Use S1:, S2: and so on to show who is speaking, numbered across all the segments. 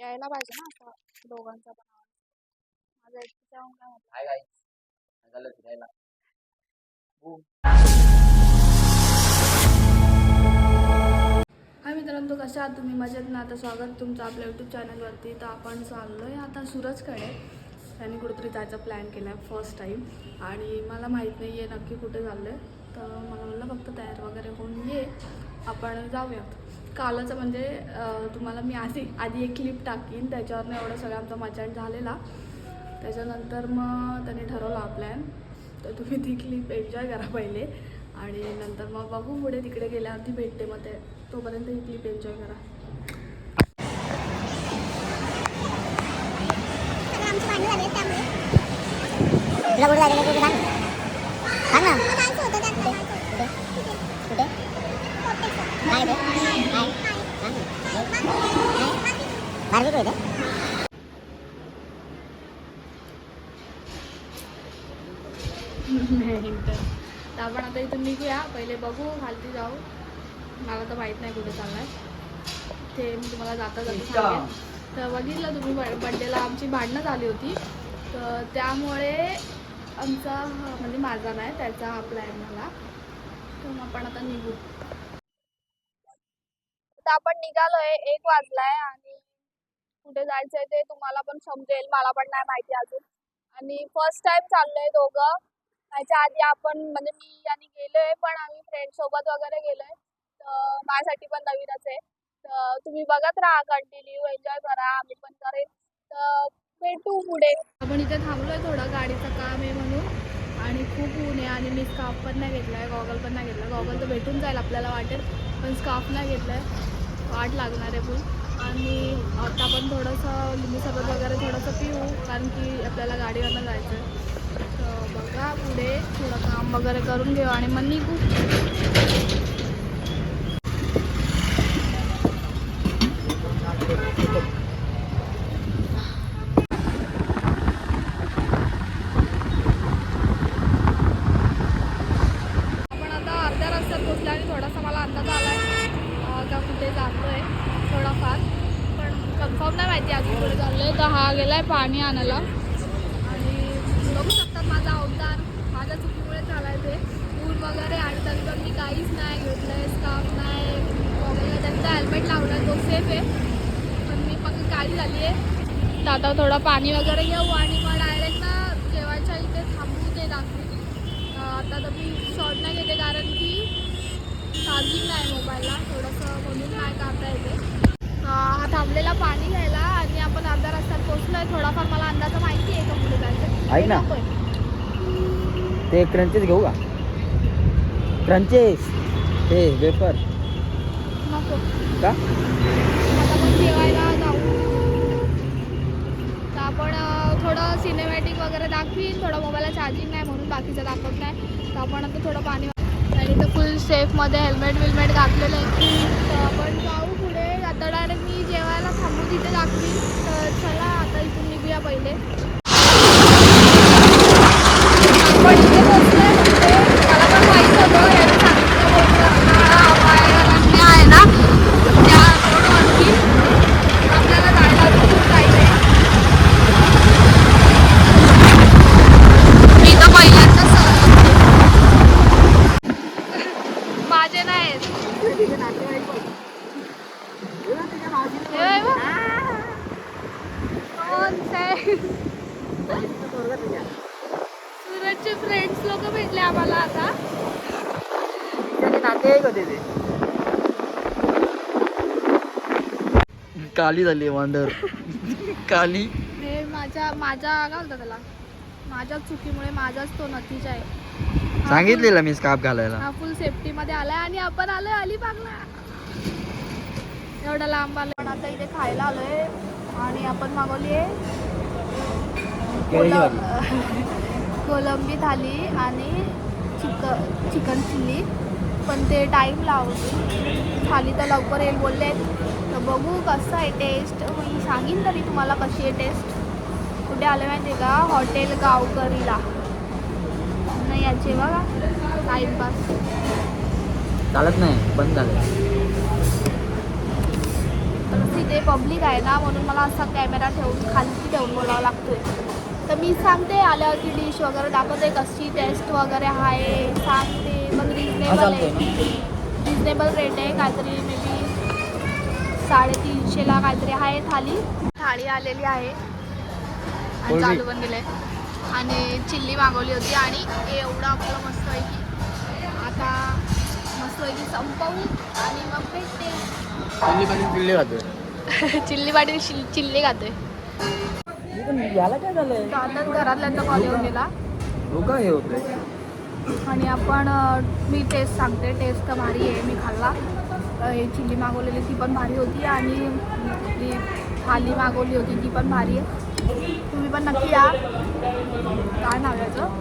S1: यायला पाहिजे ना असं दोघांचा पण आवाज. माझा एकटीचा होतं.
S2: Hi guys. झालं फिरायला
S1: हाय मित्रांनो कशा आहात तुम्ही? मजेत ना? आता स्वागत तुमचं आपल्या यूट्यूब चॅनलवरती तर आपण चाललो आहे आता सूरजकडे. त्यांनी कुठेतरी जायचा प्लॅन केला आहे फर्स्ट टाईम आणि मला माहीत नाही आहे नक्की कुठे चाललं आहे तर मला म्हणलं फक्त तयार वगैरे होऊन ये. आपण जाऊयात. कालचं म्हणजे तुम्हाला मी आधी आधी एक क्लिप टाकीन. त्याच्यावरनं एवढं सगळं आमचा मचाण झालेला. त्याच्यानंतर मग त्यांनी ठरवला प्लॅन तर तुम्ही ती क्लिप एन्जॉय करा पहिले. आणि नंतर मग बघू पुढे तिकडे गेल्यावरती भेटते. मग ते तोपर्यंत ही क्लिप एन्जॉय करा.
S3: ना कुठे कुठे कुठे काय ते काय बारबी कुठे
S1: नाही तर. आपण आता इथून निघूया. पहिले बघू खालती जाऊ. मला तर माहीत नाही कुठे चाललाय. ते मी तुम्हाला जाता जाता सांगेन. तर बघितलं तुम्ही बड्डेला आमची भांडणं झाली होती. तर त्यामुळे आमचा म्हणजे माझा नाही त्याचा हा प्लॅन झाला. तर मग आपण आता निघू. आता आपण निघालोय एक वाजलाय आणि कुठे जायचंय ते तुम्हाला पण समजेल मला पण नाही माहिती अजून. आणि फर्स्ट टाइम चाललोय दोघं. त्याच्या आधी आपण म्हणजे मी आणि गेलोय पण आम्ही फ्रेंड सोबत वगैरे गेलोय. तर माझ्यासाठी पण नवीनच आहे. तर तुम्ही बघत राहा कंटिन्यू एन्जॉय करा आम्ही पण करेन. तर भेटू पुढे. आपण इथे थांबलोय थोडं गाडीचं काम आहे म्हणून. आणि खूप ऊन आहे आणि मी स्काफ पण नाही घेतलाय गॉगल पण नाही घेतला गॉगल तर भेटून जाईल आपल्याला वाटेल पण स्काफ नाही घेतलाय. वाट लागणार आहे फुल आणि थोडंसं लिंबू सरबत वगैरे थोडंसं पिऊ कारण की आपल्याला गाडीवरनं जायचं आहे तर बघा पुढे थोडं काम वगैरे करून घेऊ आणि मग निघू आपण आता अर्ध्या रस्त्यात पोचलो आणि थोडासा मला अंदाज आला आहे का कुठे जातो आहे थोडाफार पण कन्फर्म नाही माहिती अजून पुढे चाललंय. आहे तर हा गेला आहे पाणी आणायला. आणि बघू शकतात माझा अवतार. माझ्या चुकीमुळे झालाय ते. ऊन वगैरे आणि तरी पण मी काहीच नाही घेतलं आहे नाही. वगैरे त्यांचा हेल्मेट लावला आहे तो सेफ आहे. पण मी फक्त काळी झाली आहे तर आता थोडं पाणी वगैरे घेऊ आणि मग डायरेक्ट ना जेवायच्या इथे थांबू ते दाखवू आता तर मी शॉर्ट नाही घेते कारण की चार्जिंग नाही मोबाईलला थोडंसं म्हणून नाही काम येते. हा थांबलेला पाणी थोडाफार मला अंदाज माहिती आहे का पुढे जायचं
S2: ऐक ना. ते क्रंचेस घेऊ का? क्रंचेस ते वेफर
S1: नको.
S2: का?
S1: आता आपण जेवायला जाऊ. तर आपण थोडं सिनेमॅटिक वगैरे दाखवीन. थोडं मोबाईलला चार्जिंग नाही म्हणून बाकीचं दाखवत नाही. तर आपण आता थोडं पाणी आणि तर फुल सेफमध्ये हेल्मेट विल्मेट घातलेलं आहे. तर आपण जाऊ पुढे. आता डायरेक्ट मी जेवायला थांबू तिथे दाखवीन तर चला आता इथून निघूया पहिले. आपण इथे पोहोचलोय म्हणजे मला पण माहीत होतं यांनी सांगितलं होतं हा पाय आहे ना त्या रोडवरती आपल्याला जायला अजून खूप टाईम आहे मी तर पहिल्यांदाच माझे नाही सुरतचे फ्रेंड्स लोक भेटले आम्हाला आता.
S2: होते ते काली झाली वांडर काली.
S1: हे माझ्या माझ्या काय बोलतात त्याला. माझ्या चुकीमुळे माझाच तो नतीजा आहे.
S2: सांगितलेलं मी स्कार्फ घालायला.
S1: हा फुल सेफ्टी मध्ये आलाय आणि आपण आलोय अलिबागला. एवढा लांब आलोय. आता इथे खायला आलोय आणि आपण मागवली आहे कोलंबी थाली आणि चिकन चिकन चिल्ली. पण ते टाईम लावते थाली तर लवकर येईल बोलले. तर बघू कसं आहे टेस्ट मी सांगीन तरी तुम्हाला कशी आहे टेस्ट कुठे आले माहिती आहे का? हॉटेल गावकरीला. नाही याचे बघा. टाईमपास
S2: चालत नाही बंद झालं.
S1: तर तिथे पब्लिक आहे ना म्हणून मला असा कॅमेरा ठेवून खाली ठेवून बोलावं लागतोय. तर मी सांगते आल्यावरती डिश वगैरे दाखवते कशी टेस्ट वगैरे आहे सांगते. मग रिजनेबल आहे. रिजनेबल रेट आहे काहीतरी मे बी साडेतीनशेला काहीतरी आहे थाली. थाळी आलेली आहे. आणि चालू पण गेले आणि चिल्ली मागवली होती आणि एवढं आपलं मस्त आहे की आता मस्त आहे की संपवू आणि मग भेटते.
S2: चिल्ली पाणी चिल्ली खातोय
S1: चिल्ली पाटील
S2: याला काय झालंय?
S1: तर आता घरातल्यांचा कॉल येऊन गेला
S2: हो हे होतंय
S1: आणि आपण मी टेस्ट सांगते. टेस्ट तर भारी आहे. मी खाल्ला. हे चिल्ली मागवलेली ती पण भारी होती आणि थाली मागवली होती ती पण भारी आहे. तुम्ही पण नक्की या. काय नाव आहे याचं?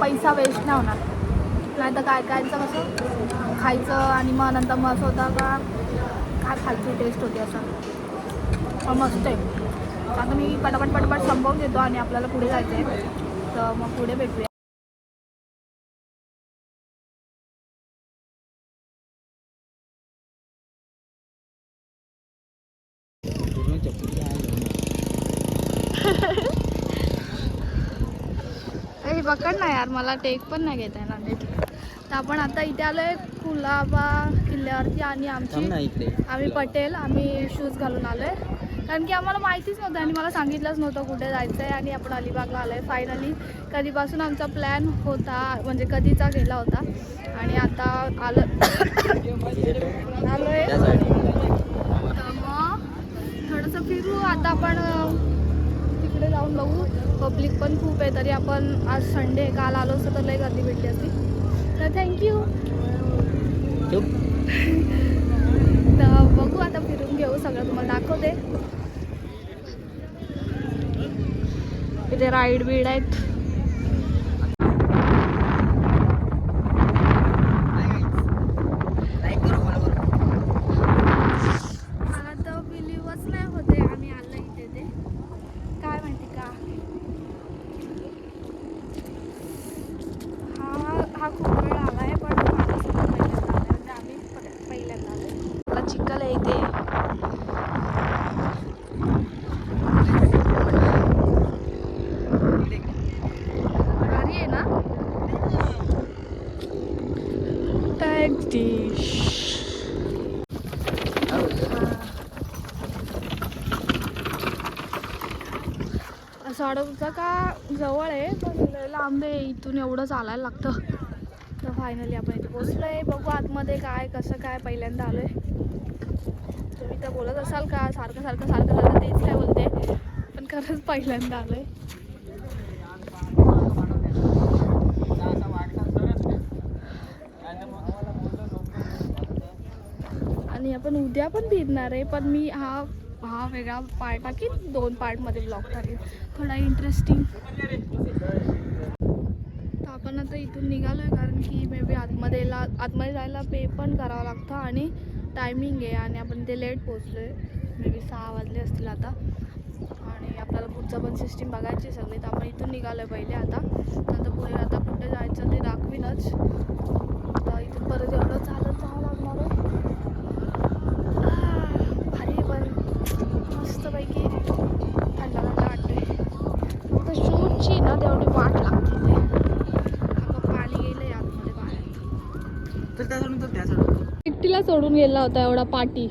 S1: पैसा वेस्ट नाही होणार. नाही तर काय कायचं कसं? खायचं आणि मग नंतर मग असं होतं का? काय खालची टेस्ट होती असं? मस्त आहे आता मी पटापट पटापट संपवून देतो आणि आपल्याला पुढे जायचं आहे तर मग पुढे भेटूया. पकड ना यार मला टेक पण नाही घेता येणार तर आपण आता इथे आलोय कुलाबा किल्ल्यावरती आणि आमची आम्ही पटेल आम्ही शूज घालून आलोय. कारण की आम्हाला माहितीच नव्हतं आणि मला सांगितलंच नव्हतं कुठे जायचं आहे आणि आपण अलिबागला आलो आहे फायनली कधीपासून आमचा प्लॅन होता म्हणजे कधीचा गेला होता. आणि आता आलं
S2: आलो आहे
S1: तर मग थोडंसं फिरू. आता आपण तिकडे जाऊन बघू. पब्लिक पण खूप आहे तरी आपण आज संडे काल आलो असतो तर लई गर्दी भेटली असती. तर थँक्यू तर बघू आता फिरून घेऊ सगळं तुम्हाला दाखवते. इथे राईड बीड आहेत. मला तर बिलीवच नाही होते आम्ही आलो इथे ते काय माहिती का हा हा खूप वेळ आला आहे पण माझ्यासोबत पहिल्यांदा आला म्हणजे आम्ही प- पहिल्यांदा आलो मला चिखल आहे इथे भारी आहे ना टॅक्स डिश असं का जवळ आहे पण लांब आहे इथून एवढं चालायला लागतं. तर फायनली आपण इथे पोचलो आहे बघू आतमध्ये काय कसं काय पहिल्यांदा आलो आहे तुम्ही तर बोलत असाल का सारखं सारखं सारखं सारखं तेच काय बोलते. पण खरंच पहिल्यांदा आलो आहे आणि आपण उद्या पण भिजणार आहे पण मी हा हा वेगळा पार्ट बाकी दोन पार्टमध्ये ब्लॉग टाकेन थोडा इंटरेस्टिंग तर आपण आता इथून निघालो आहे कारण की मे बी आतमध्ये ला आतमध्ये जायला पे पण करावं लागतं आणि टायमिंग आहे आणि आपण ते लेट पोचलो आहे मे बी सहा वाजले असतील आता. आणि आपल्याला पुढचं पण सिस्टीम बघायची सगळी. तर आपण इथून निघालो आहे पहिले आता. नंतर पुढे आता कुठे जायचं ते दाखवीनच. तर इथून परत एवढं चालत जावं लागणार आहे भारी आहे पण मस्तपैकी थंड थंड वाटते फक्त शूटची ना तेवढी वाट लागते. ते अगं पाणी गेलं आतमध्ये पाण्यात
S2: तर त्या तर त्या
S1: एकटीला सोडून गेला होता एवढा पाटी.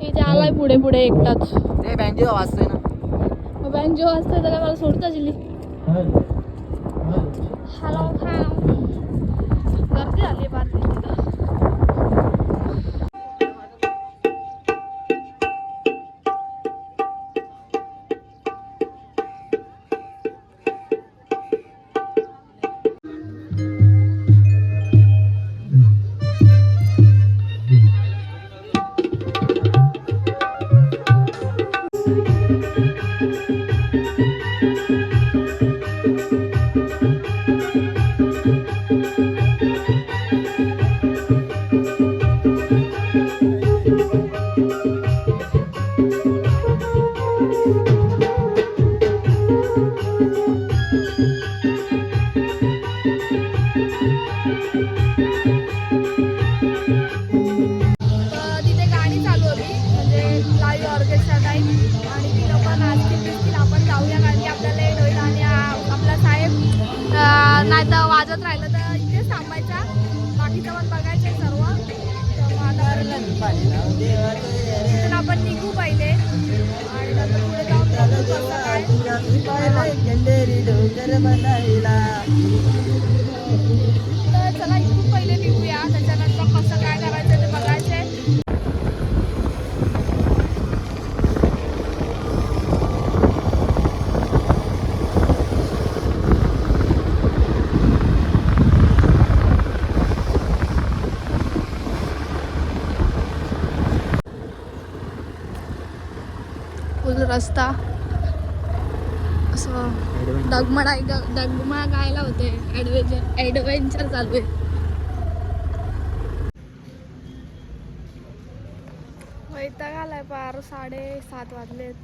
S1: इथे आलाय पुढे पुढे एकटाच.
S2: ते बँकेचा वाचतोय ना.
S1: बँक जेव्हा असते तर मला सोडता जिली हॅलो हॅलो गर्दी झाली फार तिथं तिथून आपण निघू पहिले. आणि नंतर पुढे जाऊन बघू काय. रस्ता. असं डगमडाय डगमडा गायला होते. ॲडव्हेंचर ॲडव्हेंचर चालू आहे. वैता घालाय पार. साडेसात वाजलेत.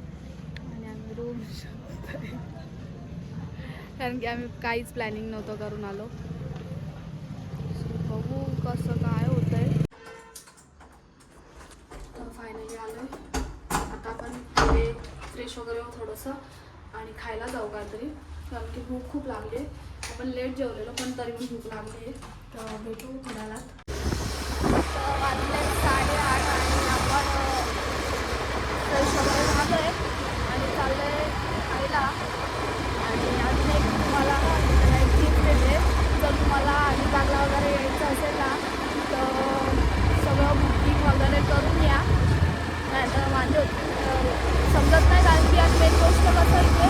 S1: आणि आम्ही रूम कारण की आम्ही काहीच प्लॅनिंग नव्हतं करून आलो. थोडंसं आणि खायला जाऊ काहीतरी कारण की भूक खूप लागली आहे. आपण लेट जेवलेलो पण तरी पण भूक लागली आहे. तर भेटू थोड्या वेळात तर वाजले साडेआठ आणि आपण फ्रेश वगैरे झालो आहे आणि चाललो आहे खायला आणि अजून एक तुम्हाला एक टिप देते जर तुम्हाला अलिबागला वगैरे यायचं असेल ना तर सगळं बुकिंग वगैरे करून या नाही तर माझे अं, समजत नाही कारण की आज मेन गोष्ट कसं इथे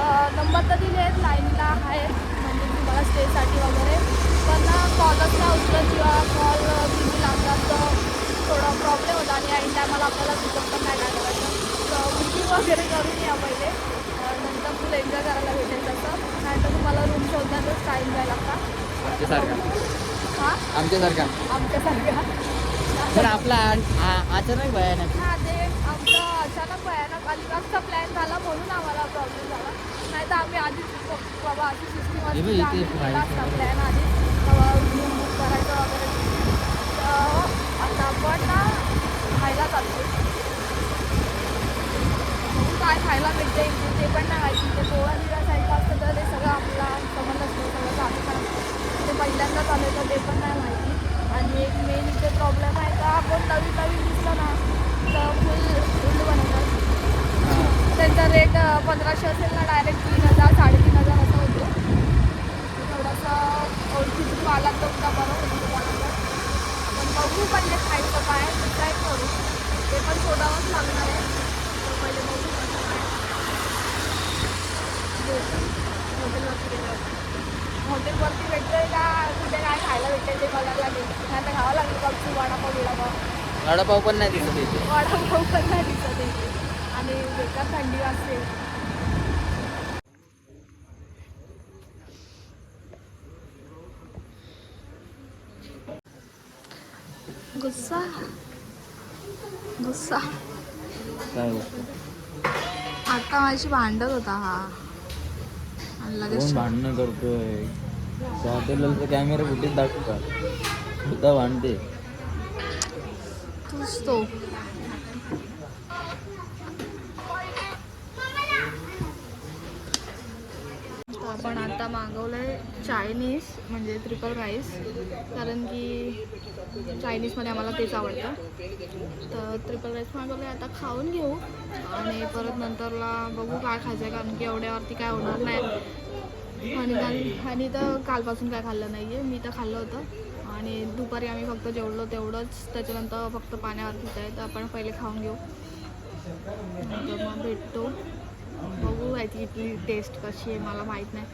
S1: अं, नंबर तर दिले आहेत लाईनला आहेत म्हणजे तुम्हाला स्टेसाठी वगैरे पण कॉलच नाही उचलत किंवा कॉल बिझी लागतात तर थोडा आणि ऐन टायमाला आपल्याला तिथं पण नाही करायचं तर बुकिंग वगैरे करून या पहिले. नंतर फुल एन्जॉय करायला भेटेल तसं. नाही तर तुम्हाला रूम शोधण्यातच टाईम जायला लागता
S2: आमच्यासारखा.
S1: हां?
S2: आमच्यासारखा. पण आपला अचानक भयानक.
S1: हा ते आमचा अचानक भयानक अलिबागचा प्लॅन झाला म्हणून आम्हाला प्रॉब्लेम झाला. नाही तर आम्ही आधीच बाबा अशी सिस्टीम
S2: राहायचं.
S1: प्लॅन आधी बुक करायचं वगैरे. आता आपण चालतो काय खायला भेटते ते पण नाही माहिती. ते गोवा बिवा साईडला असतं तर ते सगळं आपला समज असतो सगळं चालू पण ते पहिल्यांदा चालू तर ते पण नाही माहिती. आणि एक मेन इथे प्रॉब्लेम आहे का आपण नवीन नवीन दिसलं ना तर फुल फुल बनवतात त्यांचा रेट पंधराशे असेल ना डायरेक्ट तीन हजार साडेतीन हजार असा होतो. थोडासा ओळखीतून आला तर बरं होतं पण बघू पहिले खायचं काय डिसाईड करू ते पण शोधावंच लागणार आहे तर पहिले बघू कसं काय हॉटेलवरती गेल्यावर हॉटेलवरती भेटतंय का कुठे काय खायला भेटेल ते बघायला लागेल नाही तर खावं लागेल गपचूप वडापाव बिडापाव.
S2: वडापाव पण नाही दिसत इथे.
S1: वडापाव पण नाही दिसत इथे. आणि बेकार थंडी वाजते. गुस्सा? गुस्सा.
S2: काय गोष्ट
S1: आता माझी भांडत होता हा. आणि लगेच
S2: भांडणं करतोय? हॉटेलचा कॅमेरा कुठेच दाखवू का? सुद्धा भांडते
S1: तूच तो. आपण आता मागवलंय चायनीज म्हणजे ट्रिपल राईस कारण की चायनीजमध्ये आम्हाला तेच आवडतं. तर ट्रिपल राईस मागवलं आता खाऊन घेऊ. आणि परत नंतरला बघू काय खायचं आहे कारण की एवढ्यावरती काय होणार नाही. आणि काल- आणि तर कालपासून काय खाल्लं नाही आहे मी तर खाल्लं होतं. आणि दुपारी आम्ही फक्त जेवलो तेवढंच. त्याच्यानंतर फक्त पाण्यावरतीच आहे तर आपण पहिले खाऊन घेऊ. नंतर मग भेटतो. बघू याची इथली टेस्ट कशी आहे मला माहीत नाही.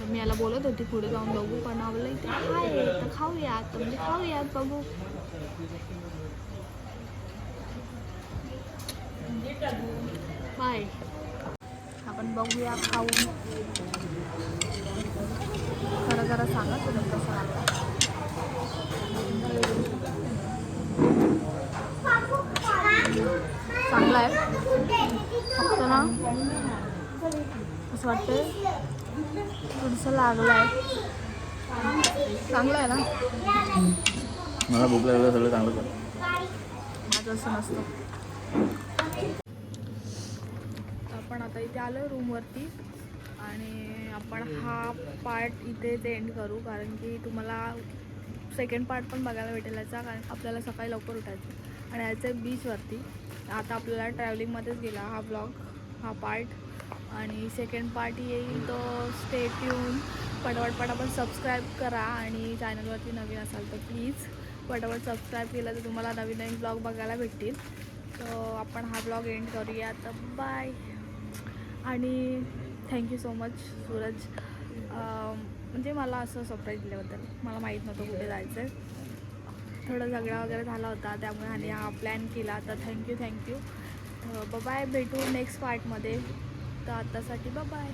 S1: तर मी याला बोलत होती पुढे जाऊन बघू. पण आवलं इथे आहे तर खाऊयात. तर म्हणजे खाऊयात बघू. बाय. आपण बघूया खाऊन खरं जरा सांगा तुम्ही कसं लागतं चांगला आहे फक्त ना असं वाटतं थोडंसं लागलं आहे चांगलं आहे ना?
S2: मला भूक लागलं सगळं चांगलं
S1: माझं असं नसतं. आपण आता इथे आलो रूमवरती आणि आपण हा पार्ट इथेच एंड करू कारण की तुम्हाला सेकंड पार्ट पण बघायला भेटेल याचा कारण आपल्याला सकाळी लवकर उठायचं. आणि याचं बीचवरती आता आपल्याला ट्रॅव्हलिंगमध्येच गेला हा ब्लॉग हा पार्ट आणि सेकंड पार्ट येईल तो. स्टेट येऊन पटापट पटापट सबस्क्राईब करा आणि चॅनलवरती नवीन असाल तर प्लीज पटापट सबस्क्राईब केलं तर तुम्हाला नवीन नवीन ब्लॉग बघायला भेटतील. तर आपण हा ब्लॉग एंड करूया. तर बाय आणि थँक्यू सो मच सूरज. म्हणजे मला असं सरप्राईज दिल्याबद्दल. मला माहीत नव्हतं कुठे जायचं आहे झगडा वगैरे झाला होता त्यामुळे आणि हा प्लॅन केला. तर thank you thank you bye भेटू नेक्स्ट पार्टमध्ये तर आत्तासाठी बाय